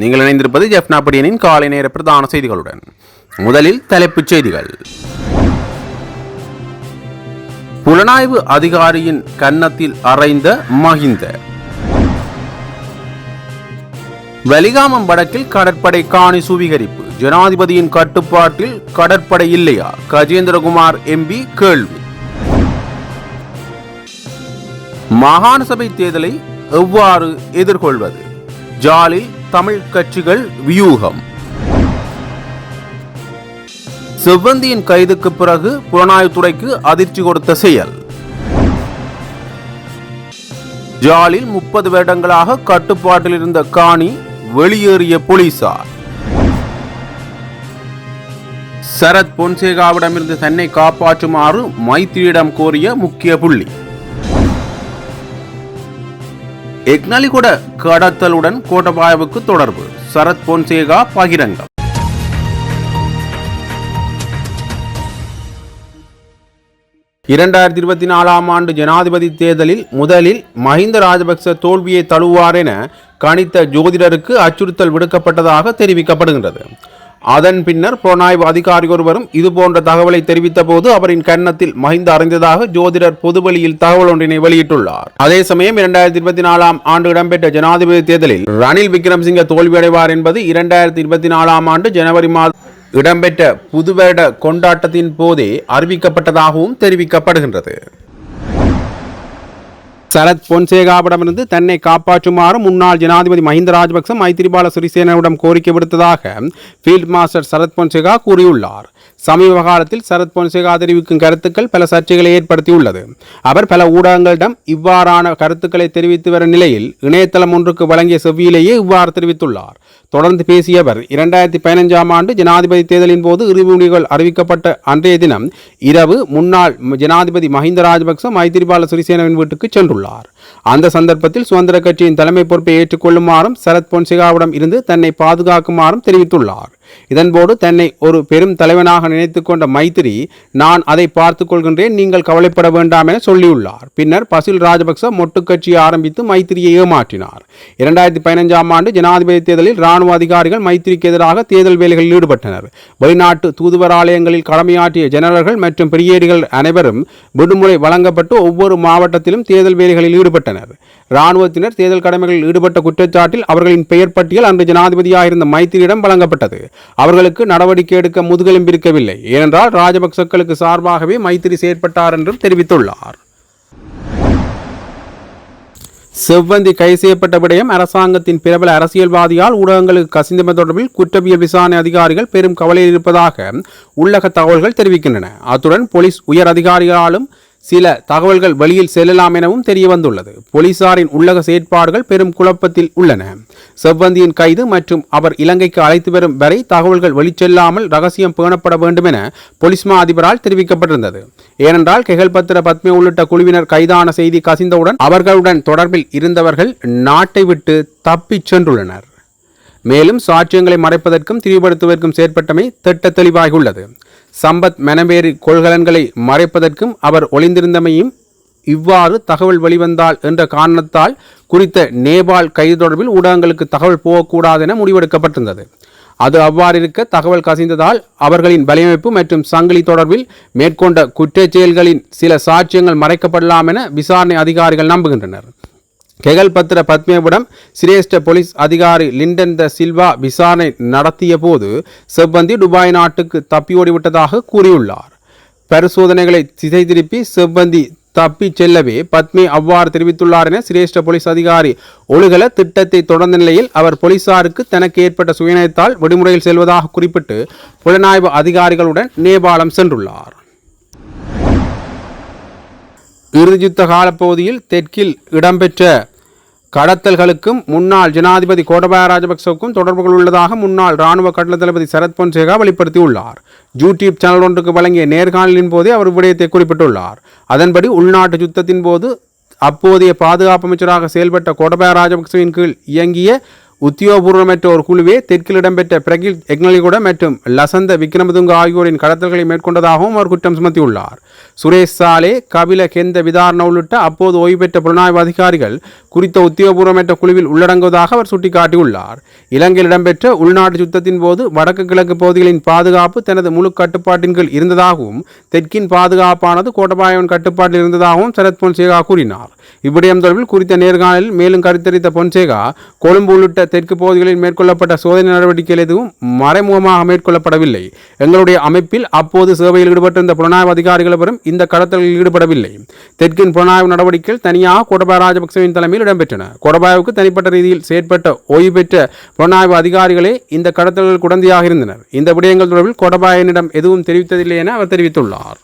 நீங்கள் இணைந்திருப்பது ஜெஃப்னாபடியனின் காலை நேர பிரதான செய்திகளுடன். முதலில் தலைப்புச் செய்திகள். புலனாய்வு அதிகாரியின் கன்னத்தில் அறைந்த மஹிந்த. வலிகாமம் வடக்கில் கடற்படை காணி சுவீகரிப்பு. ஜனாதிபதியின் கட்டுப்பாட்டில் கடற்படை இல்லையா? கஜேந்திரகுமார் எம்பி கேள்வி. மாகாண சபை தேர்தலை எவ்வாறு எதிர்கொள்வது? ஜாலில் தமிழ் கட்சிகள் வியூகம். செவ்வந்தியின் கைதுக்கு பிறகு புலனாய்வுத்துறைக்கு அதிர்ச்சி கொடுத்த செயல். ஜாலில் முப்பது வருடங்களாக கட்டுப்பாட்டில் இருந்த காணி வெளியேறிய போலீசார். சரத் பொன்சேகாவிடமிருந்து தன்னை காப்பாற்றுமாறு மைத்திரியிடம் கோரிய முக்கிய புள்ளி. எக்னலிகுட கடத்தலுடன் கோட்டபாயவுக்கு தொடர்பு. சரத் பொன்சேகா பகிரங்கம். இரண்டாயிரத்தி இருபத்தி நாலாம் ஆண்டு ஜனாதிபதி தேர்தலில் முதலில் மஹிந்த ராஜபக்ச தோல்வியை தழுவார் என கணித்த ஜோதிடருக்கு அச்சுறுத்தல் விடுக்கப்பட்டதாக தெரிவிக்கப்படுகின்றது. அதன் பின்னர் புலனாய்வு அதிகாரி ஒருவரும் இதுபோன்ற தகவலை தெரிவித்த போது அவரின் கன்னத்தில் மஹிந்த அறிந்ததாக ஜோதிடர் பொதுவெளியில் தகவல் ஒன்றினை வெளியிட்டுள்ளார். அதே சமயம் இரண்டாயிரத்தி இருபத்தி நாலாம் ஆண்டு இடம்பெற்ற ஜனாதிபதி தேர்தலில் ரணில் விக்ரம்சிங்க தோல்வியடைவார் என்பது இரண்டாயிரத்தி இருபத்தி நாலாம் ஆண்டு ஜனவரி மாதம் இடம்பெற்ற புதுவருட கொண்டாட்டத்தின் போதே அறிவிக்கப்பட்டதாகவும் தெரிவிக்கப்படுகின்றது. சரத் பொன்சேகாவிடமிருந்து தன்னை காப்பாற்றுமாறு முன்னாள் ஜனாதிபதி மஹிந்த ராஜபக்ச மைத்திரிபால சிறிசேனவிடம் கோரிக்கை விடுத்ததாக ஃபீல்ட் மாஸ்டர் சரத் பொன்சேகா கூறியுள்ளார். சமீப காலத்தில் சரத் பொன்சேகா தெரிவிக்கும் கருத்துக்கள் பல சர்ச்சைகளை ஏற்படுத்தியுள்ளது. அவர் பல ஊடகங்களிடம் இவ்வாறான கருத்துக்களை தெரிவித்து வரும் நிலையில் இணையதளம் ஒன்றுக்கு வழங்கிய செவ்வியிலேயே இவ்வாறு தெரிவித்துள்ளார். தொடர்ந்து பேசிய அவர் இரண்டாயிரத்தி பதினஞ்சாம் ஆண்டு ஜனாதிபதி தேர்தலின் போது இறுதி முடிவுகள் அறிவிக்கப்பட்ட அன்றைய தினம் இரவு முன்னாள் ஜனாதிபதி மஹிந்த ராஜபக்ச மைத்திரிபால சிறிசேனவின் வீட்டுக்கு சென்றுள்ளார். உள்ளார் அந்த சந்தர்ப்பத்தில் சுதந்திர கட்சியின் தலைமை பொறுப்பை ஏற்றுக்கொள்ளுமாறும் சரத் பொன்சிகாவிடம் இருந்து தன்னை பாதுகாக்குமாறும் தெரிவித்துள்ளார். இதன்போது தன்னை ஒரு பெரும் தலைவனாக நினைத்து கொண்ட மைத்திரி நான் அதை பார்த்துக் கொள்கின்றேன் நீங்கள் கவலைப்பட வேண்டாம் என சொல்லியுள்ளார். பின்னர் பசில் ராஜபக்ச மொட்டு கட்சியை ஆரம்பித்து மைத்திரியை ஏமாற்றினார். இரண்டாயிரத்தி பதினஞ்சாம் ஆண்டு ஜனாதிபதி தேர்தலில் ராணுவ அதிகாரிகள் மைத்திரிக்கு எதிராக தேர்தல் வேலைகளில் ஈடுபட்டனர். வெளிநாட்டு தூதுவராலயங்களில் கடமையாற்றிய ஜெனரல்கள் மற்றும் பிரியேடிகள் அனைவரும் விடுமுறை வழங்கப்பட்டு ஒவ்வொரு மாவட்டத்திலும் தேர்தல் வேலைகளில் ஈடுபட்டனர். ராணுவத்தினர் தேர்தல் கடமைகளில் ஈடுபட்ட குற்றச்சாட்டில் அவர்களின் பெயர் பட்டியல் அன்று ஜனாதிபதியாக இருந்த மைத்திரியிடம் வழங்கப்பட்டது. அவர்களுக்கு நடவடிக்கை எடுக்க முதுகெலும்பிருக்கவில்லை ஏனென்றால் ராஜபக்சக்களுக்கு சார்பாகவே மைத்திரி செயற்பட்டார் என்றும் தெரிவித்துள்ளார். செவ்வந்தி கைது செய்யப்பட்ட விடயம் அரசாங்கத்தின் பிரபல அரசியல்வாதியால் ஊடகங்களுக்கு கசிந்தமை தொடர்பில் குற்றவியல் விசாரணை அதிகாரிகள் பெரும் கவலையில் இருப்பதாக உள்ளக தகவல்கள் தெரிவிக்கின்றன. அத்துடன் போலீஸ் உயர் அதிகாரிகளாலும் சில தகவல்கள் வெளியில் செல்லலாம் எனவும் தெரியவந்துள்ளது. போலீசாரின் உள்ளக செயற்பாடுகள் பெரும் குழப்பத்தில் உள்ளன. செவ்வந்தியின் கைது மற்றும் அவர் இலங்கைக்கு அழைத்து வரும் வரை தகவல்கள் வெளிச்செல்லாமல் ரகசியம் பேணப்பட வேண்டும் என பொலிஸ்மா அதிபரால் தெரிவிக்கப்பட்டிருந்தது. ஏனென்றால் கெகல்பத்திர பத்மே உள்ளிட்ட குழுவினர் கைதான செய்தி கசிந்தவுடன் அவர்களுடன் தொடர்பில் இருந்தவர்கள் நாட்டை விட்டு தப்பிச் சென்றுள்ளனர். மேலும் சாட்சியங்களை மறைப்பதற்கும் திரிவுபடுத்துவதற்கும் செயற்பட்டமை திட்ட தெளிவாகியுள்ளது. சம்பத் மெனவேரி கொள்கலன்களை மறைப்பதற்கும் அவர் ஒளிந்திருந்தமையும் இவ்வாறு தகவல் வெளிவந்தால் என்ற காரணத்தால் குறித்த நேபாள் கைது தொடர்பில் ஊடகங்களுக்கு தகவல் போகக்கூடாது என முடிவெடுக்கப்பட்டிருந்தது. அது அவ்வாறு இருக்க தகவல் கசிந்ததால் அவர்களின் வலையமைப்பு மற்றும் சங்கிலி தொடர்பில் மேற்கொண்ட குற்றச் செயல்களின் சில சாட்சியங்கள் மறைக்கப்படலாம் என விசாரணை அதிகாரிகள் நம்புகின்றனர். கெகல் பத்திர சிரேஷ்ட போலீஸ் அதிகாரி லிண்டன் த சில்வா விசாரணை நடத்திய போது செவ்வந்தி துபாய் நாட்டுக்கு தப்பியோடிவிட்டதாக கூறியுள்ளார். பரிசோதனைகளை திசை திருப்பி செவ்வந்தி தப்பிச் செல்லவே பத்மே அவ்வாறு தெரிவித்துள்ளார் என சிரேஷ்ட போலீஸ் அதிகாரி ஒழுகல திட்டத்தை தொடர்ந்த நிலையில் அவர் போலீசாருக்கு தனக்கு ஏற்பட்ட சுயநயத்தால் விடுமுறையில் செல்வதாக குறிப்பிட்டு புலனாய்வு அதிகாரிகளுடன் நேபாளம் சென்றுள்ளார். இறுதியுத்த காலப்பகுதியில் தெற்கில் இடம்பெற்ற கடத்தல்களுக்கும் முன்னாள் ஜனாதிபதி கோடபாய ராஜபக்சவுக்கும் தொடர்புகள் உள்ளதாக முன்னாள் ராணுவ கட்டள தளபதி சரத் பொன்சேகா வெளிப்படுத்தியுள்ளார். யூடியூப் சேனல் ஒன்றுக்கு வழங்கிய நேர்காணலின் போதே அவர் விடயத்தை குறிப்பிட்டுள்ளார். அதன்படி உள்நாட்டு யுத்தத்தின் போது அப்போதைய பாதுகாப்பு அமைச்சராக செயல்பட்ட கோடபாய ராஜபக்சவின் கீழ் இயங்கிய உத்தியோகபூர்வமற்ற ஒரு குழுவே தெற்கில் இடம்பெற்ற பிரகில் எக்னலிகுட மற்றும் லசந்த விக்ரமதுங்க ஆகியோரின் கடத்தல்களை மேற்கொண்டதாகவும் அவர் குற்றம் சுமத்தியுள்ளார். சுரேஷ் சாலே கபில கெந்த விதாரண உள்ளிட்ட அப்போது ஓய்வு பெற்ற புலனாய்வு அதிகாரிகள் குறித்த உத்தியோகபூர்வமற்ற குழுவில் உள்ளடங்குவதாக அவர் சுட்டிக்காட்டியுள்ளார். இலங்கையில் இடம்பெற்ற உள்நாட்டு யுத்தத்தின் போது வடக்கு கிழக்கு பகுதிகளின் பாதுகாப்பு தனது முழு கட்டுப்பாட்டின் கீழ் இருந்ததாகவும் தெற்கின் பாதுகாப்பானது கோட்டபாயவன் கட்டுப்பாட்டில் இருந்ததாகவும் சரத் பொன்சேகா கூறினார். இவ்விடயம் தொடர்பில் குறித்த நேர்காணலில் மேலும் கருத்தரித்த பொன்சேகா கொழும்பு உள்ளிட்ட தெற்கு பகுதிகளில் மேற்கொள்ளப்பட்ட சோதனை நடவடிக்கைகள் எதுவும் மறைமுகமாக மேற்கொள்ளப்படவில்லை. எங்களுடைய அமைப்பில் அப்போது சேவையில் ஈடுபட்டிருந்த புலனாய்வு அதிகாரிகள் வரும் இந்த கடத்தலில் ஈடுபடவில்லை. தெற்கின் புலனாய்வு நடவடிக்கைகள் தனியாக கோடபாய ராஜபக்சவின் தலைமையில் இடம்பெற்றன. கோடபாயவுக்கு தனிப்பட்ட ரீதியில் செயற்பட்ட ஓய்வு பெற்ற புலனாய்வு அதிகாரிகளே இந்த கடத்தல்கள் குடந்தையாக இருந்தனர். இந்த விடயங்கள் தொடர்பில் கோடபாயனிடம் எதுவும் தெரிவித்ததில்லை என அவர் தெரிவித்துள்ளார்.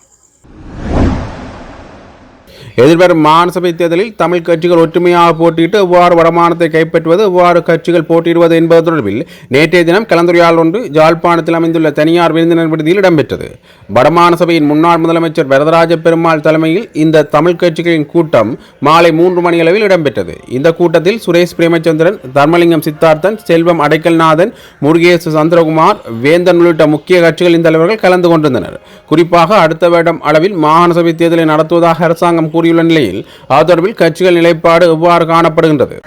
எதிர்வரும் மாநிலசபை தேர்தலில் தமிழ் கட்சிகள் ஒற்றுமையாக போட்டியிட்டு எவ்வாறு வடமானத்தை கைப்பற்றுவது எவ்வாறு கட்சிகள் போட்டியிடுவது என்பது தொடர்பில் நேற்றைய தினம் கலந்துரையாடல் ஒன்று ஜாழ்ப்பாணத்தில் அமைந்துள்ள தனியார் விருந்தினர் விடுதியில் இடம்பெற்றது. வடமான சபையின் முன்னாள் முதலமைச்சர் வரதராஜ பெருமாள் தலைமையில் இந்த தமிழ் கட்சிகளின் கூட்டம் மாலை மூன்று மணியளவில் இடம்பெற்றது. இந்த கூட்டத்தில் சுரேஷ் பிரேமச்சந்திரன் தர்மலிங்கம் சித்தார்த்தன் செல்வம் அடைக்கல்நாதன் முருகேசு சந்திரகுமார் வேந்தன் உள்ளிட்ட முக்கிய கட்சிகளின் தலைவர்கள் கலந்து கொண்டிருந்தனர். குறிப்பாக அடுத்த வருடம் அளவில் மாகாண சபை தேர்தலை நடத்துவதாக அரசாங்கம் கூறியுள்ள நிலையில் அது தொடர்பில் கட்சிகள் நிலைப்பாடு எவ்வாறு காணப்படுகின்றது?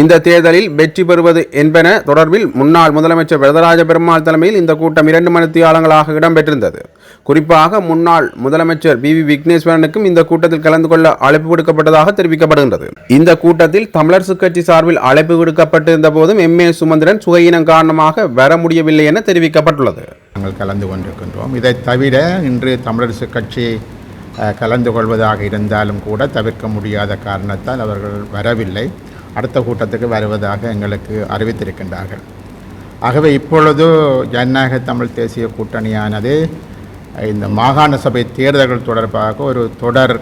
இந்த தேர்தலில் வெற்றி பெறுவது என்பன தொடர்பில் முன்னாள் முதலமைச்சர் வரதராஜ பெருமாள் தலைமையில் இந்த கூட்டம் இரண்டு மணித்தியாலங்களாக இடம்பெற்றிருந்தது. குறிப்பாக முன்னாள் முதலமைச்சர் பி வி விக்னேஸ்வரனுக்கும் இந்த கூட்டத்தில் கலந்து கொள்ள அழைப்பு விடுக்கப்பட்டதாக தெரிவிக்கப்படுகின்றது. இந்த கூட்டத்தில் தமிழரசு கட்சி சார்பில் அழைப்பு விடுக்கப்பட்டிருந்த போதும் எம் ஏ சுமந்திரன் சுகையினம் காரணமாக வர முடியவில்லை என தெரிவிக்கப்பட்டுள்ளது. நாங்கள் கலந்து கொண்டிருக்கின்றோம். இதை தவிர இன்று தமிழரசு கட்சி கலந்து கொள்வதாக இருந்தாலும் கூட தவிர்க்க முடியாத காரணத்தால் அவர்கள் வரவில்லை. அடுத்த கூட்டத்துக்கு வருவதாக எங்களுக்கு அறிவித்திருக்கின்றார்கள். ஆகவே இப்பொழுது ஜனநாயக தமிழ் தேசிய கூட்டணியானது இந்த மாகாண சபை தேர்தல்கள் தொடர்பாக ஒரு தொடர்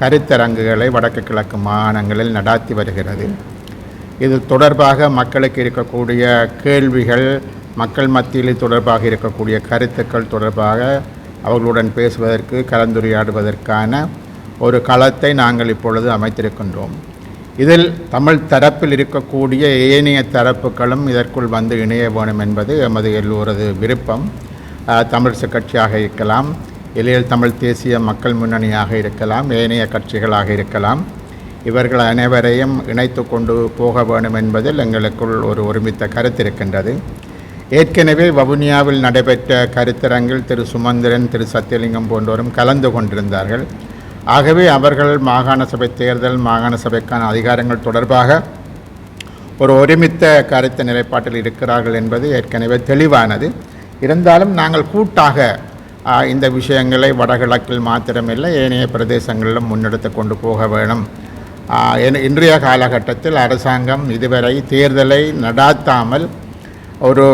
கருத்தரங்குகளை வடக்கு கிழக்கு மாகாணங்களில் நடாத்தி வருகிறது. இது தொடர்பாக மக்களுக்கு இருக்கக்கூடிய கேள்விகள் மக்கள் மத்தியில் தொடர்பாக இருக்கக்கூடிய கருத்துக்கள் தொடர்பாக அவர்களுடன் பேசுவதற்கு கலந்துரையாடுவதற்கான ஒரு களத்தை நாங்கள் இப்பொழுது அமைத்திருக்கின்றோம். இதில் தமிழ் தரப்பில் இருக்கக்கூடிய ஏனைய தரப்புகளும் இதற்குள் வந்து இணைய வேணும் என்பது எமது எல்லோரது விருப்பம். தமிழ் கட்சியாக இருக்கலாம் இளையல் தமிழ் தேசிய மக்கள் முன்னணியாக இருக்கலாம் ஏனைய கட்சிகளாக இருக்கலாம். இவர்கள் அனைவரையும் இணைத்து கொண்டு போக வேண்டும் என்பதில் எங்களுக்குள் ஒரு ஒருமித்த கருத்து இருக்கின்றது. ஏற்கனவே வவுனியாவில் நடைபெற்ற கருத்தரங்கில் திரு சுமந்திரன் திரு சத்தியலிங்கம் போன்றோரும் கலந்து கொண்டிருந்தார்கள். ஆகவே அவர்கள் மாகாண சபை தேர்தல் மாகாண சபைக்கான அதிகாரங்கள் தொடர்பாக ஒரு ஒருமித்த கருத்து நிலைப்பாட்டில் இருக்கிறார்கள் என்பது ஏற்கனவே தெளிவானது. இருந்தாலும் நாங்கள் கூட்டாக இந்த விஷயங்களை வடகிழக்கில் மாத்திரமில்லை ஏனைய பிரதேசங்களிலும் முன்னெடுத்து கொண்டு போக வேணும். இன்றைய காலகட்டத்தில் அரசாங்கம் இதுவரை தேர்தலை நடாத்தாமல் ஒரு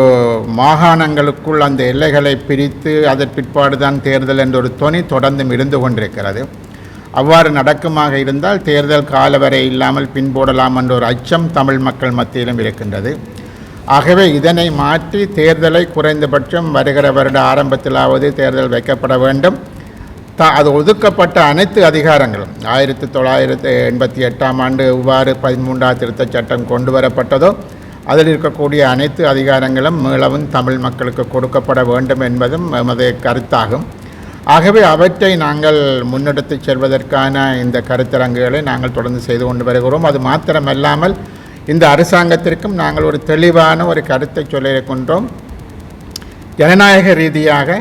மாகாணங்களுக்குள் அந்த எல்லைகளை பிரித்து அதன் பிற்பாடு தான் தேர்தல் என்ற ஒரு துணி தொடர்ந்தும் இருந்து கொண்டிருக்கிறது. அவ்வாறு நடக்குமாக இருந்தால் தேர்தல் காலவரை இல்லாமல் பின்போடலாம் என்ற ஒரு அச்சம் தமிழ் மக்கள் மத்தியிலும் இருக்கின்றது. ஆகவே இதனை மாற்றி தேர்தலை குறைந்தபட்சம் வருகிற வருட ஆரம்பத்திலாவது தேர்தல் வைக்கப்பட வேண்டும். த அது ஒதுக்கப்பட்ட அனைத்து அதிகாரங்களும். ஆயிரத்தி தொள்ளாயிரத்தி எண்பத்தி எட்டாம் ஆண்டு இவ்வாறு பதிமூன்றாம் திருத்தச் சட்டம் கொண்டு வரப்பட்டதோ அதில் இருக்கக்கூடிய அனைத்து அதிகாரங்களும் மீளவும் தமிழ் மக்களுக்கு கொடுக்கப்பட வேண்டும் என்பதும் எமது கருத்தாகும். ஆகவே அவற்றை நாங்கள் முன்னெடுத்துச் செல்வதற்கான இந்த கருத்தரங்குகளை நாங்கள் தொடர்ந்து செய்து கொண்டு வருகிறோம். அது மாத்திரமல்லாமல் இந்த அரசாங்கத்திற்கும் நாங்கள் ஒரு தெளிவான ஒரு கருத்தை சொல்லியிருக்கின்றோம். ஜனநாயக ரீதியாக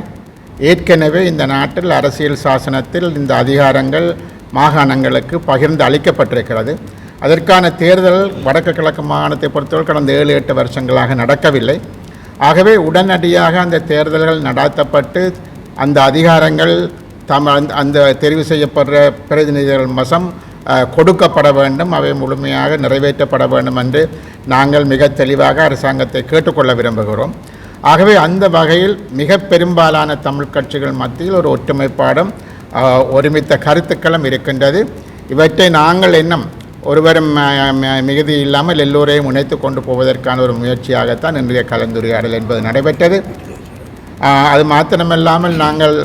ஏற்கனவே இந்த நாட்டில் அரசியல் சாசனத்தில் இந்த அதிகாரங்கள் மாகாணங்களுக்கு பகிர்ந்து அளிக்கப்பட்டிருக்கிறது. அதற்கான தேர்தல் வடக்கு கிழக்கு மாகாணத்தை பொறுத்தவரை கடந்த ஏழு எட்டு வருஷங்களாக நடக்கவில்லை. ஆகவே உடனடியாக அந்த தேர்தல்கள் நடாத்தப்பட்டு அந்த அதிகாரங்கள் தம் அந்த- அந்த தெரிவு செய்யப்படுற பிரதிநிதிகள் மசம் கொடுக்கப்பட வேண்டும் அவை முழுமையாக நிறைவேற்றப்பட வேண்டும் என்று நாங்கள் மிக தெளிவாக அரசாங்கத்தை கேட்டுக்கொள்ள விரும்புகிறோம். ஆகவே அந்த வகையில் மிக பெரும்பாலான தமிழ் கட்சிகள் மத்தியில் ஒரு ஒற்றுமைப்பாடும் ஒருமித்த கருத்துக்களும் இருக்கின்றது. இவற்றை நாங்கள் இன்னும் ஒருவரும் மிகுதி இல்லாமல் எல்லோரையும் இணைத்து கொண்டு போவதற்கான ஒரு முயற்சியாகத்தான் இன்றைய கலந்துரையாடல் என்பது நடைபெற்றது. அது மாத்திரமில்லாமல் நாங்கள்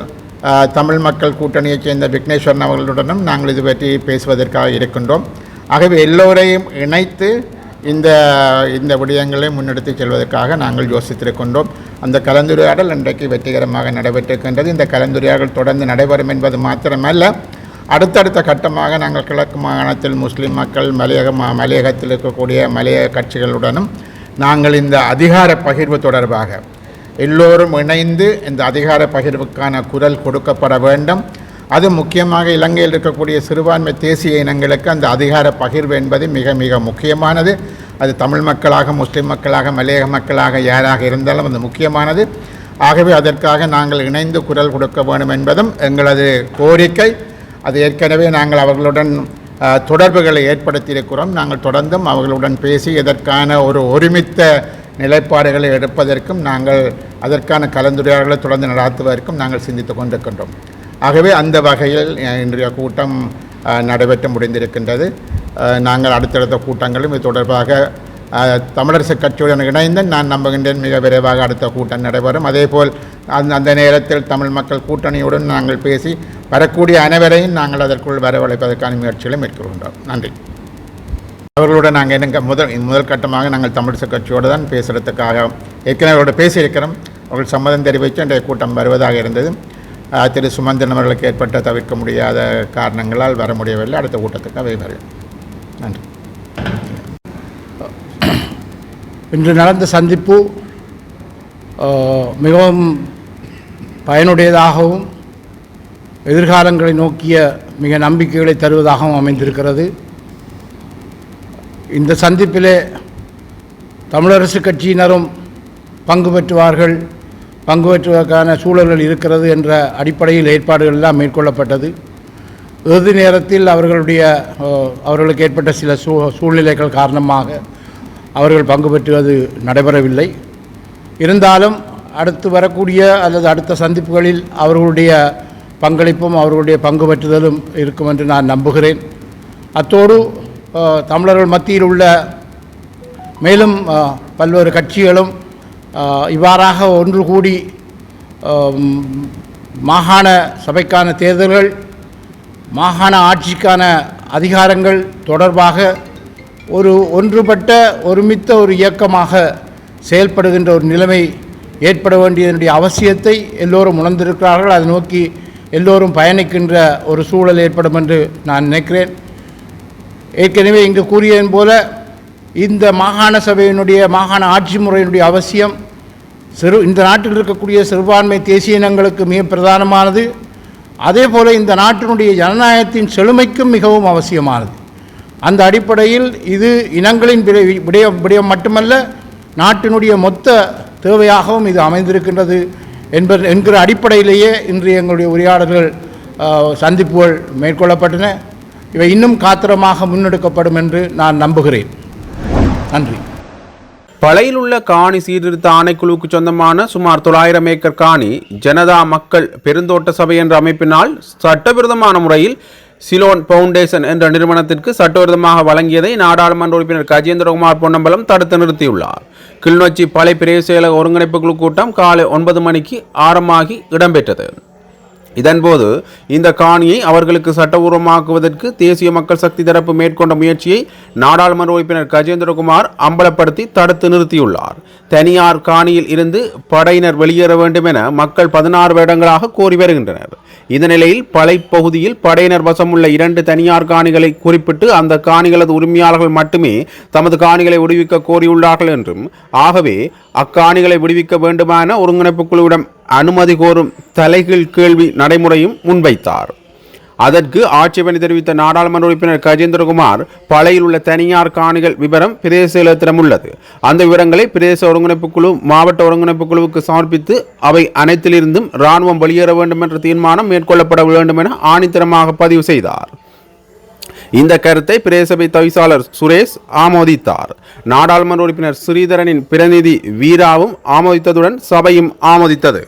தமிழ் மக்கள் கூட்டணியைச் சேர்ந்த விக்னேஸ்வரன் அவர்களுடனும் நாங்கள் இது பற்றி பேசுவதற்காக இருக்கின்றோம். ஆகவே எல்லோரையும் இணைத்து இந்த இந்த விடயங்களை முன்னெடுத்து செல்வதற்காக நாங்கள் யோசித்திருக்கின்றோம். அந்த கலந்துரையாடல் இன்றைக்கு வெற்றிகரமாக நடைபெற்றிருக்கின்றது. இந்த கலந்துரையாடல் தொடர்ந்து நடைபெறும் என்பது மாத்திரமல்ல. அடுத்தடுத்த கட்டமாக நாங்கள் கிழக்கு மாகாணத்தில் முஸ்லீம் மக்கள் மலையக மா மலையகத்தில் இருக்கக்கூடிய மலையக கட்சிகளுடனும் நாங்கள் இந்த அதிகார பகிர்வு தொடர்பாக எல்லோரும் இணைந்து இந்த அதிகார பகிர்வுக்கான குரல் கொடுக்கப்பட வேண்டும். அது முக்கியமாக இலங்கையில் இருக்கக்கூடிய சிறுபான்மை தேசிய இனங்களுக்கு அந்த அதிகார பகிர்வு என்பது மிக மிக முக்கியமானது. அது தமிழ் மக்களாக முஸ்லீம் மக்களாக மலையக மக்களாக யாராக இருந்தாலும் அது முக்கியமானது. ஆகவே அதற்காக நாங்கள் இணைந்து குரல் கொடுக்க வேண்டும் என்பதும் எங்களது கோரிக்கை. அது ஏற்கனவே நாங்கள் அவர்களுடன் தொடர்புகளை ஏற்படுத்தியிருக்கிறோம். நாங்கள் தொடர்ந்தும் அவர்களுடன் பேசி இதற்கான ஒரு ஒருமித்த நிலைப்பாடுகளை எடுப்பதற்கும் நாங்கள் அதற்கான கலந்துரையாடலை தொடர்ந்து நடாத்துவதற்கும் நாங்கள் சிந்தித்து கொண்டிருக்கின்றோம். ஆகவே அந்த வகையில் இன்றைய கூட்டம் நடைபெற்று முடிந்திருக்கின்றது. நாங்கள் அடுத்தடுத்த கூட்டங்களும் இது தொடர்பாக தமிழரசு கட்சியுடன் இணைந்து நான் நம்புகின்றேன். மிக விரைவாக அடுத்த கூட்டம் நடைபெறும். அதேபோல் அந்த அந்த நேரத்தில் தமிழ் மக்கள் கூட்டணியுடன் நாங்கள் பேசி வரக்கூடிய அனைவரையும் நாங்கள் அதற்குள் வரவழைப்பதற்கான முயற்சிகளை மேற்கொள்கின்றோம். நன்றி. அவர்களுடன் நாங்கள் என்னங்க முதல் முதல் கட்டமாக நாங்கள் தமிழிசை கட்சியோடு தான் பேசுகிறதுக்காக ஏற்கனவே அவரோட பேசியிருக்கிறோம். அவர்கள் சம்மதம் தெரிவித்து அன்றைய கூட்டம் வருவதாக இருந்தது. திரு சுமந்திரன் அவர்களுக்கு ஏற்பட்ட தவிர்க்க முடியாத காரணங்களால் வர முடியவில்லை. அடுத்த கூட்டத்துக்கு அவை வரும் நன்றி. இன்று நடந்த சந்திப்பு மிகவும் பயனுடையதாகவும் எதிர்காலங்களை நோக்கிய மிக நம்பிக்கைகளை தருவதாகவும் அமைந்திருக்கிறது. இந்த சந்திப்பிலே தமிழரசு கட்சியினரும் பங்கு பெற்றுவார்கள். பங்கு பெற்றுவதற்கான சூழல்கள் இருக்கிறது என்ற அடிப்படையில் ஏற்பாடுகள் எல்லாம் மேற்கொள்ளப்பட்டது. இறுதி நேரத்தில் அவர்களுடைய அவர்களுக்கு ஏற்பட்ட சில சூ சூழ்நிலைகள் காரணமாக அவர்கள் பங்கு பெற்றுவது நடைபெறவில்லை. இருந்தாலும் அடுத்து வரக்கூடிய அல்லது அடுத்த சந்திப்புகளில் அவர்களுடைய பங்களிப்பும் அவர்களுடைய பங்கு பற்றுதலும் இருக்கும் என்று நான் நம்புகிறேன். அத்தோடு தமிழர்கள் மத்தியில் உள்ள மேலும் பல்வேறு கட்சிகளும் இவ்வாறாக ஒன்று கூடி மாகாண சபைக்கான தேர்தல்கள் மாகாண ஆட்சிக்கான அதிகாரங்கள் தொடர்பாக ஒரு ஒன்றுபட்ட ஒருமித்த ஒரு இயக்கமாக செயல்படுகின்ற ஒரு நிலைமை ஏற்பட வேண்டியதனுடைய அவசியத்தை எல்லோரும் உணர்ந்திருக்கிறார்கள். அதை நோக்கி எல்லோரும் பயணிக்கின்ற ஒரு சூழல் ஏற்படும் என்று நான் நினைக்கிறேன். ஏற்கனவே இங்கு கூறியதன் போல இந்த மாகாண சபையினுடைய மாகாண ஆட்சி முறையினுடைய அவசியம் சிறு இந்த நாட்டில் இருக்கக்கூடிய சிறுபான்மை தேசிய இனங்களுக்கு மிக பிரதானமானது. அதே போல் இந்த நாட்டினுடைய ஜனநாயகத்தின் செழுமைக்கும் மிகவும் அவசியமானது. அந்த அடிப்படையில் இது இனங்களின் விடை- விடயம் விடயம் மட்டுமல்ல நாட்டினுடைய மொத்த தேவையாகவும் இது அமைந்திருக்கின்றது என்பது என்கிற அடிப்படையிலேயே இன்று எங்களுடைய உரையாடல்கள் சந்திப்புகள் மேற்கொள்ளப்பட்டன. இவை இன்னும் காத்திரமாக முன்னெடுக்கப்படும் என்று நான் நம்புகிறேன். நன்றி. பழையில் உள்ள காணி சீர்திருத்த ஆணைக்குழுவுக்கு சொந்தமான சுமார் தொள்ளாயிரம் ஏக்கர் காணி ஜனதா மக்கள் பெருந்தோட்ட சபை என்ற அமைப்பினால் சட்டவிரோதமான முறையில் சிலோன் பவுண்டேஷன் என்ற நிறுவனத்திற்கு சட்டவிரோதமாக வழங்கியதை நாடாளுமன்ற உறுப்பினர் கஜேந்திரகுமார் பொன்னம்பலம் தடுத்து நிறுத்தியுள்ளார். கிளிநொச்சி பழைய பிரிவு செயலக ஒருங்கிணைப்பு குழு கூட்டம் காலை ஒன்பது மணிக்கு ஆரம்பமாகி இடம்பெற்றது. இதன்போது இந்த காணியை அவர்களுக்கு சட்டபூர்வமாக்குவதற்கு தேசிய மக்கள் சக்தி தரப்பு மேற்கொண்ட முயற்சியை நாடாளுமன்ற உறுப்பினர் கஜேந்திரகுமார் அம்பலப்படுத்தி தடுத்து நிறுத்தியுள்ளார். தனியார் காணியில் இருந்து படையினர் வெளியேற வேண்டும் என மக்கள் பதினாறு வருடங்களாக கோரி வருகின்றனர். இந்த நிலையில் பளை பகுதியில் படையினர் வசமுள்ள இரண்டு தனியார் காணிகளை குறிப்பிட்டு அந்த காணிகளது உரிமையாளர்கள் மட்டுமே தமது காணிகளை விடுவிக்க கோரியுள்ளார்கள் என்றும் ஆகவே அக்காணிகளை விடுவிக்க வேண்டுமான ஒருங்கிணைப்பு குழுவிடம் அனுமதி கோரும் தலைகீழ் கேள்வி நடைமுறையும் முன்வைத்தார். அதற்கு ஆட்சேபனை தெரிவித்த நாடாளுமன்ற உறுப்பினர் கஜேந்திரகுமார் பழையில் உள்ள தனியார் காணிகள் விவரம் பிரதேச செயலத்திடம் உள்ளது. அந்த விவரங்களை பிரதேச ஒருங்கிணைப்பு குழு மாவட்ட ஒருங்கிணைப்பு குழுவுக்கு சமர்ப்பித்து அவை அனைத்திலிருந்தும் இராணுவம் வெளியேற வேண்டும் என்ற தீர்மானம் மேற்கொள்ளப்பட வேண்டும் என ஆணித்தரமாக பதிவு செய்தார். இந்த கருத்தை பிரதேசபை தவிசாளர் சுரேஷ் ஆமோதித்தார். நாடாளுமன்ற உறுப்பினர் ஸ்ரீதரனின் பிரதிநிதி வீராவும் ஆமோதித்ததுடன் சபையும் ஆமோதித்தது.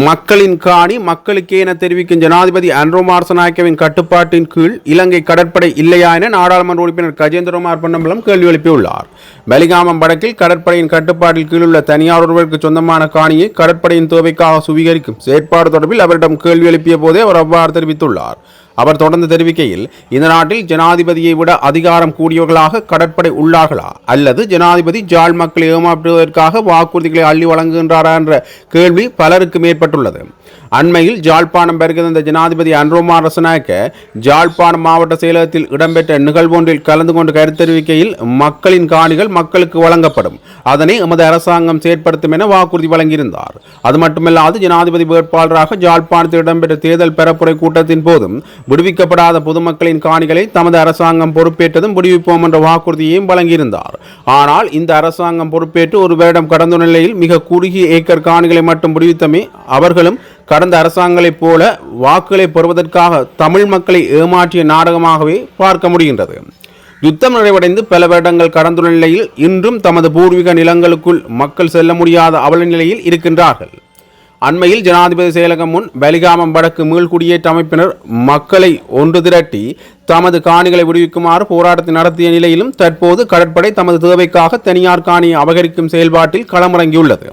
மக்களின் காணி மக்களுக்கே என தெரிவிக்கும் ஜனாதிபதி அன்ரோ மார்சநாயக்கவின் கட்டுப்பாட்டின் கீழ் இலங்கை கடற்படை இல்லையா என நாடாளுமன்ற உறுப்பினர் கஜேந்திரகுமார் பொன்னம்பலம் கேள்வி எழுப்பியுள்ளார். பலிகாமம் வடக்கில் கடற்படையின் கட்டுப்பாட்டில் கீழுள்ள தனியார் ஒருவருக்கு சொந்தமான காணியை கடற்படையின் தேவைக்காக சுவீகரிக்கும் செயற்பாடு தொடர்பில் அவரிடம் கேள்வி எழுப்பிய போதே அவர் அவ்வாறு தெரிவித்துள்ளார். அவர் தொடர்ந்து தெரிவிக்கையில் இந்த நாட்டில் ஜனாதிபதியை விட அதிகாரம் கூடியவர்களாக கடற்படை உள்ளார்களா? அல்லது ஜனாதிபதி ஜாழ் மக்களை ஏமாற்றுவதற்காக வாக்குறுதிகளை அள்ளி வழங்குகின்றாரா என்ற கேள்வி பலருக்கு ஏற்பட்டுள்ளது அண்மையில் ஜாழ்ப்பாணம் பெருகிருந்த ஜனாதிபதி அன்ரோமா ரசநாயக்க ஜாழ்ப்பாணம் மாவட்ட செயலகத்தில் இடம்பெற்ற நிகழ்வொன்றில் கலந்து கொண்டு கருத்தெரிவிக்கையில் மக்களின் காணிகள் மக்களுக்கு வழங்கப்படும். அதனை எமது அரசாங்கம் செயற்படுத்தும் என வாக்குறுதி வழங்கியிருந்தார். அது மட்டுமல்லாது ஜனாதிபதி வேட்பாளராக ஜாழ்ப்பாணத்தில் இடம்பெற்ற தேர்தல் பெறப்புரை கூட்டத்தின் போதும் விடுவிக்கப்படாத பொதுமக்களின் காணிகளை தமது அரசாங்கம் பொறுப்பேற்றதும் விடுவிப்போம் என்ற வாக்குறுதியையும் வழங்கியிருந்தார். ஆனால் இந்த அரசாங்கம் பொறுப்பேற்று ஒரு வருடம் கடந்த நிலையில் மிக குறுகிய ஏக்கர் காணிகளை மட்டும் விடுவித்தமே அவர்களும் கடந்த அரசாங்கங்களைப் போல வாக்குகளை பெறுவதற்காக தமிழ் மக்களை ஏமாற்றிய நாடகமாகவே பார்க்க முடிகின்றது. யுத்தம் நிறைவடைந்து பல வருடங்கள் கடந்துள்ள நிலையில் இன்றும் தமது பூர்வீக நிலங்களுக்குள் மக்கள் செல்ல முடியாத அவல நிலையில் இருக்கின்றார்கள். அண்மையில் ஜனாதிபதி செயலகம் முன் பலிகாமம் வடக்கு மீள்குடியேற்ற அமைப்பினர் மக்களை ஒன்று திரட்டி தமது காணிகளை விடுவிக்குமாறு போராட்டத்தை நடத்திய நிலையிலும் தற்போது கடற்படை தமது தேவைக்காக தனியார் காணியை அபகரிக்கும் செயல்பாட்டில் களமிறங்கியுள்ளது.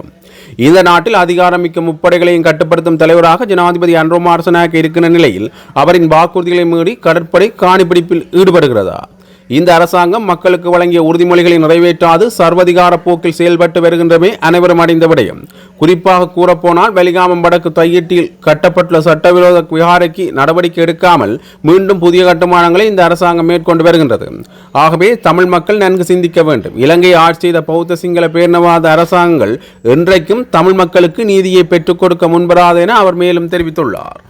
இந்த நாட்டில் அதிகாரமிக்க முப்படைகளையும் கட்டுப்படுத்தும் தலைவராக ஜனாதிபதி அன்ரோமா அரசனாக இருக்கின்ற நிலையில் அவரின் வாக்குறுதிகளை மீறி கடற்படை காணிப்பிடிப்பில் ஈடுபடுகிறதா? இந்த அரசாங்கம் மக்களுக்கு வழங்கிய உறுதிமொழிகளை நிறைவேற்றாது சர்வதிகார போக்கில் செயல்பட்டு வருகின்றமே அனைவரும் அடைந்த விடயம். குறிப்பாக கூறப்போனால் வெலிகாமம் வடக்கு தையீட்டில் கட்டப்பட்டுள்ள சட்டவிரோத விகாரைக்கு நடவடிக்கை எடுக்காமல் மீண்டும் புதிய கட்டுமானங்களை இந்த அரசாங்கம் மேற்கொண்டு வருகின்றது. ஆகவே தமிழ் மக்கள் நன்கு சிந்திக்க வேண்டும். இலங்கை ஆட்சி செய்த பௌத்த சிங்கள பேரினவாத அரசாங்கங்கள் என்றைக்கும் தமிழ் மக்களுக்கு நீதியை பெற்றுக் கொடுக்க முன்வராது என அவர் மேலும் தெரிவித்துள்ளார்.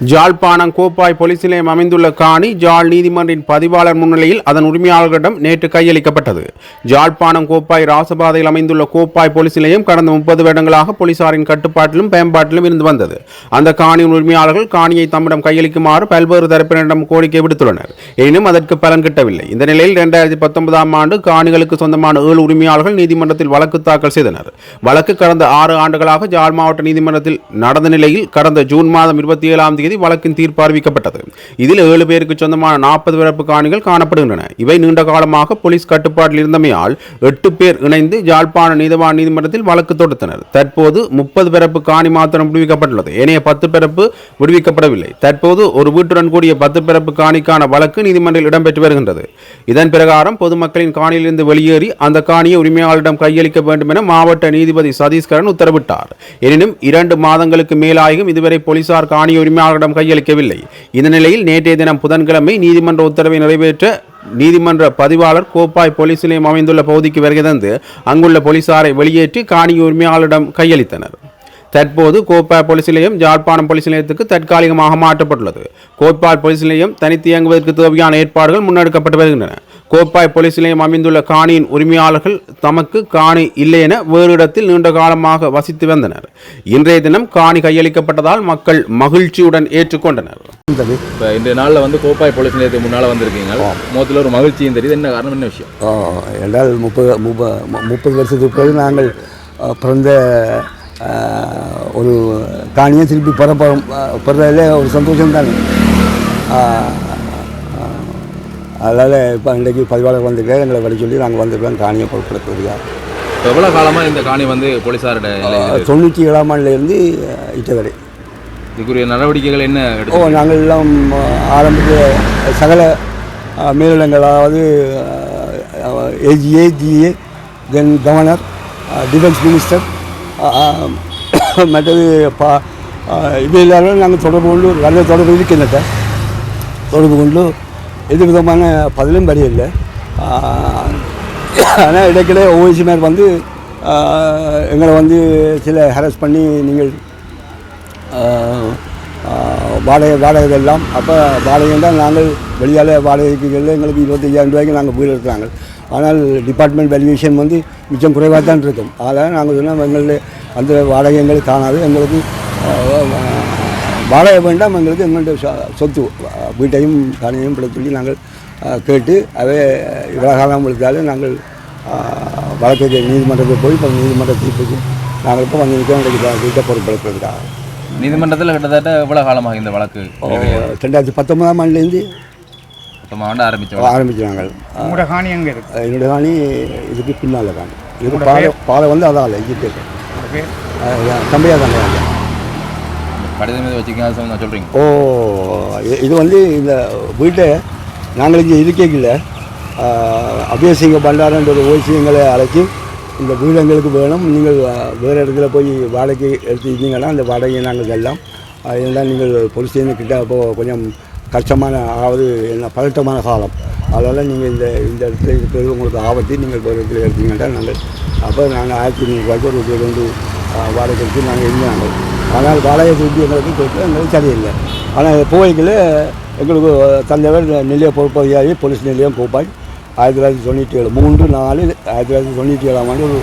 ஜாழ்ப்பாணம் கோப்பாய் போலீஸ் நிலையம் அமைந்துள்ள காணி ஜாழ் நீதிமன்றின் பதிவாளர் முன்னிலையில் அதன் உரிமையாளர்களிடம் நேற்று கையளிக்கப்பட்டது. ஜாழ்ப்பாணம் கோப்பாய் ராசபாதையில் அமைந்துள்ள கோப்பாய் போலீஸ் நிலையம் கடந்த முப்பது வருடங்களாக போலீசாரின் கட்டுப்பாட்டிலும் பயன்பாட்டிலும் இருந்து வந்தது. அந்த காணியின் உரிமையாளர்கள் காணியை தம்மிடம் கையளிக்குமாறு பல்வேறு தரப்பினரிடம் கோரிக்கை விடுத்துள்ளனர். எனினும் அதற்கு பலன் கிட்டவில்லை. இந்த நிலையில் இரண்டாயிரத்தி பத்தொன்பதாம் ஆண்டு காணிகளுக்கு சொந்தமான ஏழு உரிமையாளர்கள் நீதிமன்றத்தில் வழக்கு தாக்கல் செய்தனர். வழக்கு கடந்த ஆறு ஆண்டுகளாக ஜாழ் மாவட்ட நீதிமன்றத்தில் நடந்த நிலையில் கடந்த ஜூன் மாதம் இருபத்தி ஏழாம் தேதி தேதி வழக்கின் தீர்ப்பு அறிவிக்கப்பட்டது. இதில் ஏழு பேருக்கு சொந்தமான நாற்பது பிறப்பு காணிகள் காணப்படுகின்றன. இவை நீண்ட காலமாக போலீஸ் கட்டுப்பாட்டில் இருந்தமையால் எட்டு பேர் இணைந்து ஜாழ்ப்பாண நீதவான் நீதிமன்றத்தில் வழக்கு தொடுத்தனர். தற்போது முப்பது பிறப்பு காணி மாத்திரம் விடுவிக்கப்பட்டுள்ளது. ஏனைய பத்து பிறப்பு விடுவிக்கப்படவில்லை. தற்போது ஒரு வீட்டுடன் கூடிய பத்து பிறப்பு காணிக்கான வழக்கு நீதிமன்றில் இடம்பெற்று வருகின்றது. இதன் பிரகாரம் பொதுமக்களின் காணியிலிருந்து வெளியேறி அந்த காணியை உரிமையாளரிடம் கையளிக்க வேண்டும் என மாவட்ட நீதிபதி சதீஸ்கரன் உத்தரவிட்டார். எனினும் இரண்டு மாதங்களுக்கு மேலாகியும் இதுவரை போலீசார் காணி உரிமையாளர் உரிமையாளரிடம் கையளிக்கவில்லை. இந்த நிலையில் நேற்றைய தினம் புதன்கிழமை நீதிமன்ற உத்தரவை நிறைவேற்ற நீதிமன்ற பதிவாளர் கோப்பாய் போலீஸ் நிலையம் அமைந்துள்ள பகுதிக்கு வருகை தந்து அங்குள்ள போலீசாரை வெளியேற்றி காணி உரிமையாளரிடம் கையளித்தனர். தற்போது கோப்பாய் போலீஸ் நிலையம் ஜாழ்ப்பாணம் போலீஸ் நிலையத்துக்கு தற்காலிகமாக மாற்றப்பட்டுள்ளது. கோப்பாய் போலீஸ் நிலையம் தனித்து இயங்குவதற்கு தேவையான ஏற்பாடுகள் முன்னெடுக்கப்பட்டு வருகின்றன. கோப்பாய் போலீஸ் நிலையம் அமைந்துள்ள காணியின் உரிமையாளர்கள் தமக்கு காணி இல்லை என வேறு இடத்தில் நீண்ட காலமாக வசித்து வந்தனர். இன்றைய தினம் காணி கையளிக்கப்பட்டதால் மக்கள் மகிழ்ச்சியுடன் ஏற்றுக்கொண்டனர். இப்போ இந்த நாளில் வந்து கோப்பாய் போலீஸ் நிலையத்துக்கு முன்னால் வந்திருக்கீங்க. முகத்தில் ஒரு மகிழ்ச்சியும் தெரியுது. என்ன காரணம் என்ன விஷயம்? என்றால் முப்பது முப்பது வருஷத்துக்கு பிறகு நாங்கள் பிறந்த ஒரு காணியை திருப்பி பெற பெறதில் ஒரு சந்தோஷம் தானே அதனால் இப்போ இன்றைக்கு பதிவாளர் வந்திருக்காரு எங்களை வர சொல்லி நாங்கள் வந்திருக்கோம் காணியை பொருட்படுத்துவதுக்காக எவ்வளோ காலமாக இந்த காணி வந்து இது- தொண்ணூற்றி ஏழாம் ஆண்டுலேருந்து இட்டவரை இதுக்குரிய நடவடிக்கைகள் என்ன ஓ நாங்கள் எல்லாம் ஆரம்பித்த சகல அஹ், மேலிடங்கள் அதாவது ஏஜிஏ ஜிஏ தென் கவர்னர் டிஃபென்ஸ் மினிஸ்டர் மற்றது பா இது எல்லாரும் நாங்கள் தொடர்பு கொண்டு நல்ல தொடர்பு இருக்கின்றத தொடர்பு கொண்டு எது விதமான பதிலும் வரையில்லை ஆனால் இடைக்கிடையே ஓய்சிமார் வந்து எங்களை வந்து சில ஹரஸ் பண்ணி நீங்கள் வாடகை வாடகை எல்லாம் அப்போ வாடகை தான் நாங்கள் வெளியால் வாடகைக்கு எங்களுக்கு இருபத்தஞ்சாயிரம் ரூபாய்க்கு நாங்கள் வீடு இருக்கிறாங்க ஆனால் டிபார்ட்மெண்ட் வேல்யூவேஷன் வந்து மிச்சம் குறைவாக தான் இருக்கும். அதனால் நாங்கள் சொன்னால் எங்களுடைய அந்த வாடகை எங்களுக்கு காணாது எங்களுக்கு வாடகை வேண்டாம் எங்களுக்கு எங்களுடைய சொத்து வீட்டையும் காணியையும் பிடித்து சொல்லி நாங்கள் கேட்டு அவை இவ்வளோ காலம் விழுத்தாலும் நாங்கள் வழக்கு நீதிமன்றத்துக்கு போய் இப்போ நீதிமன்ற தீர்ப்புக்கு நாங்கள் இப்போ வந்து எங்களுக்கு வீட்டை பொறுப்பெடுக்கிறதுக்காக நீதிமன்றத்தில் கிட்டத்தட்ட எவ்வளோ காலமாக இந்த வழக்கு? ரெண்டாயிரத்தி பத்தொன்பதாம் ஆண்டுலேருந்து ஆண்டு ஆரம்பித்தோம் ஆரம்பிச்சாங்க உங்களோட காணி எங்கே இருக்கு? என்னுடைய காணி இதுக்கு பின்னால் காணி. இதுக்கு பாலை பாலை வந்து அதான் இல்லை இது தம்பியா தானே. கடிதம் மீது வச்சுக்கீங்க அது சொல்கிறீங்க ஓ இது வந்து இந்த வீட்டை நாங்கள் இங்கே இருக்கையில் அபியசிங்க பண்டாரன்ற ஒரு ஓசியங்களை அழைச்சி இந்த வீடு எங்களுக்கு வேணும். நீங்கள் வேறு இடத்துல போய் வாடகை எடுத்துக்கிட்டீங்கன்னா அந்த வாடகையை நாங்கள் எல்லாம் இதெல்லாம் நீங்கள் பொலிசேன்னு கிட்ட அப்போ கொஞ்சம் கஷ்டமான அதாவது என்ன பதட்டமான காலம். அதனால் நீங்கள் இந்த இந்த இடத்துல இருக்கிறது உங்களுக்கு ஆபத்து. நீங்கள் வேறு இடத்துல எடுத்தீங்கன்னா நாங்கள் அப்போ நாங்கள் ஆயிரத்தி நூறுரூவாய்க்கு ஒரு வீடு வந்து வாடகை எடுத்து நாங்கள் இருந்தாங்க ஆனால் வாடகை திருப்பி எங்களுக்கு கொடுத்து எங்களுக்கு சரியில்லை. ஆனால் போய்க்கில் எங்களுக்கு தந்தவர் நிலைய பொறுப்பதிகாரி போலீஸ் நிலையம் கோப்பாய். ஆயிரத்தி தொள்ளாயிரத்தி தொண்ணூற்றி ஏழு மூன்று நாலு ஆயிரத்தி தொள்ளாயிரத்தி தொண்ணூற்றி ஏழாம் ஆண்டு ஒரு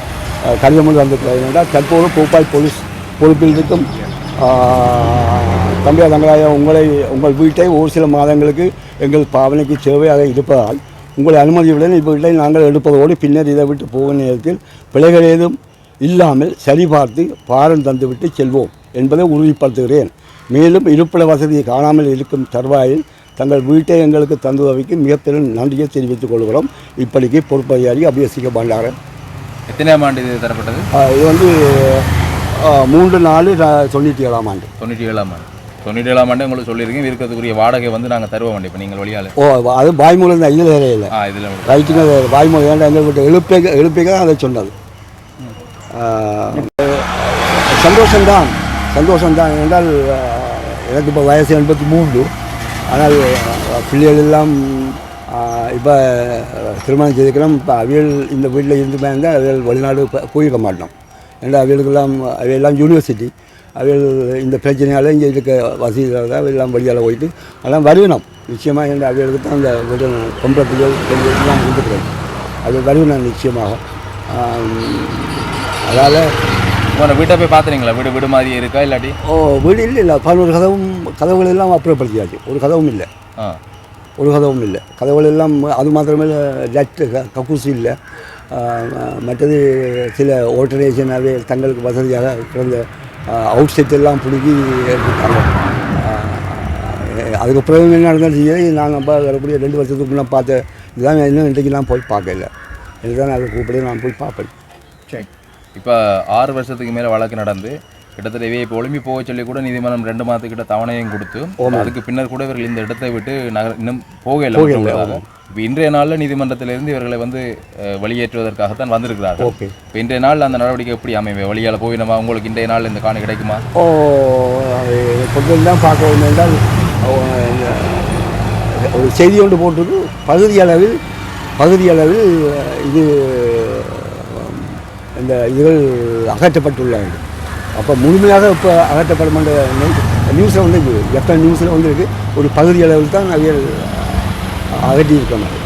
கடிதம் ஒன்று வந்திருக்கிறார் என்றால் தற்போது கோப்பாய் போலீஸ் பொறுப்பில் இருக்கும் தம்பியா தங்கராயா உங்களை உங்கள் வீட்டை ஒரு சில மாதங்களுக்கு எங்கள் பாவனைக்கு தேவையாக இருப்பதால் உங்களை அனுமதியுடன் இவ்வீட்டை நாங்கள் எடுப்பதோடு பின்னர் இதை விட்டு போகும் நேரத்தில் பிழைகள் ஏதும் இல்லாமல் சரிபார்த்து பாரம் தந்துவிட்டு செல்வோம். என்பதை உறுதிப்படுத்துகிறேன். மேலும் இருப்பிட வசதியை காணாமல் இருக்கும் தருவாயில் தங்கள் வீட்டை எங்களுக்கு தந்துதவிக்கு மிகப்பெரும் நன்றியை தெரிவித்துக் கொள்கிறோம். இப்படிக்கு பொறுப்பதிகாரி அபியசிக்க பண்டாரன். எத்தனையாம் ஆண்டு இது தரப்பட்டது? இது வந்து மூன்று நாலு தொண்ணூற்றி ஏழாம் ஆண்டு. தொண்ணூற்றி ஏழாம் ஆண்டு. தொண்ணூற்றி ஏழாம் ஆண்டு உங்களுக்கு சொல்லியிருக்கீங்க இருக்கிறதுக்குரிய வாடகை வந்து நாங்கள் தருவோம் இப்போ நீங்கள் வழியால். ஓ அது வாய்மூலம் தான் இதில் இல்லை ஆ இதில் ரைட்டுங்க வாய்மொழி வேண்டாம் எங்கள் வீட்டு? எழுப்பிக்க தான் அதை சொன்னது. சந்தோஷம்தான். சந்தோஷம்தான். என்றால் எனக்கு இப்போ வயசு எண்பத்தி மூன்று. ஆனால் பிள்ளைகள் எல்லாம் இப்போ திருமணம் செய்திருக்கிறோம் இப்போ அவியல் இந்த வீட்டில் இருந்து இருந்தால் அவியல் வெளிநாடு போயிருக்க மாட்டோம். ஏன்னா அவியலுக்கெல்லாம் அவையெல்லாம் யூனிவர்சிட்டி அவைகள் இந்த பிரச்சனையால் இங்கே இருக்க வசதி இல்லாத எல்லாம் வழியால் போயிட்டு அதெல்லாம் வருவினோம். நிச்சயமாக என்ற அவைகளுக்கு தான் அந்த வீடு பொம்பளை பிள்ளைகள் பெண்கள் எல்லாம் இருந்துக்கிறது அது வருவினோம் நிச்சயமாக. அதால் உங்களோட வீட்டை போய் பார்த்துறீங்களா? வீடு வீடு மாதிரி இருக்கா இல்லாட்டி? ஓ வீடு இல்லை இல்லை. பதினோரு கதவும் கதவுகள் எல்லாம் அப்புறப்படுத்தியாச்சு. ஒரு கதவும் இல்லை. ஆ. ஒரு கதவும் இல்லை. கதவுகள் எல்லாம் அது மாத்திரமே லட்டு கக்கூசி இல்லை. மற்றது சில ஓல்டர்னேஷனாகவே தங்களுக்கு வசதியாக கிடந்த அவுட் செட் எல்லாம் பிடுங்கி எடுத்துட்டாங்க. அதுக்கப்புறம் என்ன நடந்தாலும் நாங்கள் வரக்கூடிய ரெண்டு வருஷத்துக்கு முன்னே பார்த்த இதுதான் இன்னும் இன்றைக்கு நான் போய் பார்க்கல. இதுதான் அதை கூப்பிட்டு நான் போய் பார்ப்பேன் சரி. இப்போ ஆறு வருஷத்துக்கு மேலே வழக்கு நடந்து கிட்டத்தட்ட இவை இப்போ ஒளிம்பி போக சொல்லி கூட நீதிமன்றம் ரெண்டு மாதத்துக்கிட்ட தவணையும் கொடுத்து அதுக்கு பின்னர் கூட இவர்கள் இந்த இடத்தை விட்டு நகர் இன்னும் போகல போகல, இப்போ இன்றைய நாளில் நீதிமன்றத்திலிருந்து இவர்களை வந்து வெளியேற்றுவதற்காகத்தான் வந்திருக்கிறார்கள். இப்போ இன்றைய நாள் அந்த நடவடிக்கை எப்படி அமைவே வழியால் போயிடுமா உங்களுக்கு இன்றைய நாள் இந்த காணி கிடைக்குமா? ஓ கொஞ்சம் தான் பார்க்க வேண்டும் என்றால் ஒரு செய்தி ஒன்று போட்டிருக்கு. பகுதி அளவில் பகுதி அளவில் இது இந்த இதுகள் அகற்றப்பட்டுள்ளன அப்போ முழுமையாக இப்போ அகற்றப்படும் நியூஸில் வந்து எத்தனை நியூஸில் வந்துருக்கு. ஒரு பகுதி அளவில் தான் அவைகள் அகற்றியிருக்கணும்.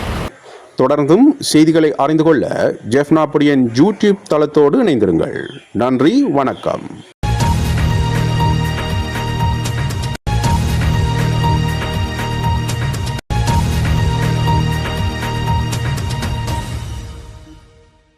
தொடர்ந்தும் செய்திகளை அறிந்து கொள்ள ஜெஃப்னாபுரியன் யூடியூப் தளத்தோடு இணைந்திருங்கள். நன்றி வணக்கம்.